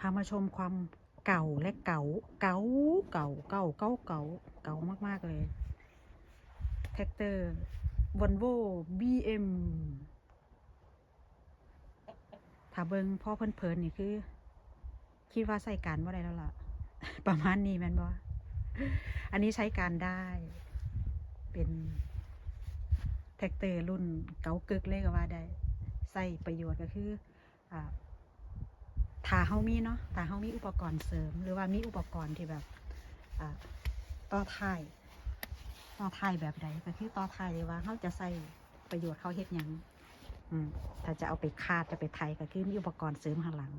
พามาชมความเก่าและเก่า เก่าเก่าเก่าเก่าเก่าเก่ามาก ๆ เลยแท็กเตอร์วอลโว่บีเอ็มถ้าเบิงพ่อเพิ่นเพลินๆนี่คือ คิดว่าใส่การว่าได้แล้วล่ะ ประมาณนี้แม่นบ่อันนี้ใช้การได้ เป็นแท็กเตอร์รุ่นเก่ากึกเลยก็ว่าได้ ใส่ประโยชน์ก็คืออ่า ถ้าเฮามีเนาะถ้าเฮามีอุปกรณ์เสริม หรือว่ามีอุปกรณ์ที่แบบต่อท้ายต่อท้ายแบบใดก็คือต่อท้ายเลยว่าเฮาจะใส่ประโยชน์เขาเฮ็ดยังอืมถ้าจะเอาไปคาดจะไปไทยก็คือมีอุปกรณ์เสริมข้างหลัง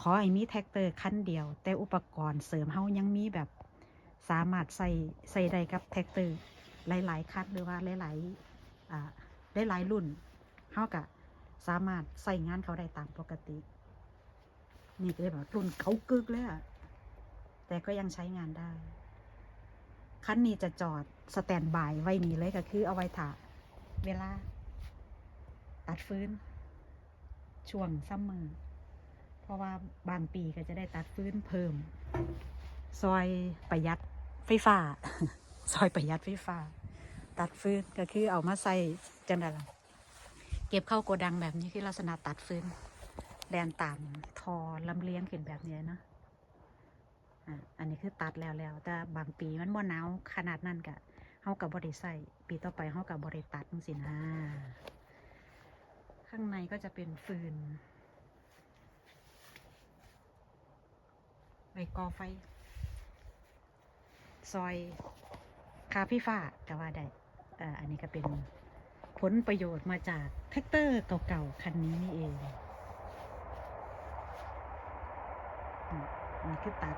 ขอให้มีแท็กเตอร์คันเดียว แต่อุปกรณ์เสริมเฮายังมีแบบสามารถใส่ใส่ได้กับแท็กเตอร์หลายๆคันหรือว่าหลายๆอ่าหลายๆรุ่นเฮาก็สามารถใส่งานเขาได้ตามปกติ นี่ก็เลยแบบรุ่นเขากึกเลยอะแต่ก็ยังใช้งานได้ คันนี้จะจอดสแตนบายไว้นี่เลยก็คือเอาไว้ถ่าเวลา ตัดฟื้น ช่วงซัมเมอร์เพราะว่าบางปีก็จะได้ตัดฟื้นเพิ่ม ซอยประหยัดไฟฟ้า ซอยประหยัดไฟฟ้า ตัดฟื้นก็คือเอามาใส่จังไดล่ะเก็บเข้าโกดังแบบนี้คือลักษณะตัดฟื้น แดนตามทอลำเลียงขึ้นแบบนี้นะอะอันนี้คือตัดแล้วแล้วแต่บางปีมันบ่หนาวขนาดนั้นกะเฮากับบริใส่ปีต่อไปเฮากับบริตัดจังสินะข้างในก็จะเป็นฟืนไว้ก่อไฟ ซอยคาพี่ฟ้าก็ว่าได้อ่ออันนี้ก็เป็นผลประโยชน์มาจากแท็กเตอร์เก่าๆ คันนี้นี่เองอืมอั นนี้คือตัด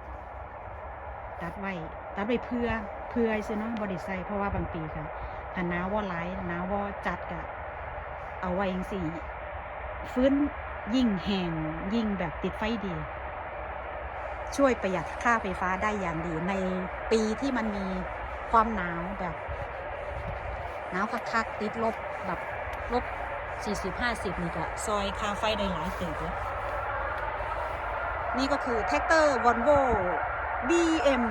ตัดไว้ตัดไว้เพื่อเพื่อซื้อเนาะบริไซเพราะว่าบางปีค่ะถ้าหนาว่าไลายหนาว่าจัดกะเอาไว้ยังสี่ฟื้นยิ่งแหงยิ่งแบบติดไฟดี ช่วยประหยัดค่าไฟฟ้าได้อย่างดี ในปีที่มันมีความหนาวแบบหนาวคักๆติดลบแบบลบสี่สิบห้าสิบนี่ก็ซอยค่าไฟได้หลายเติบเลย นี่ก็คือแท็กเตอร์วอลโว BM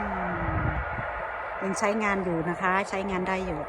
ยังใช้งานอยู่นะคะ ใช้งานได้อยู่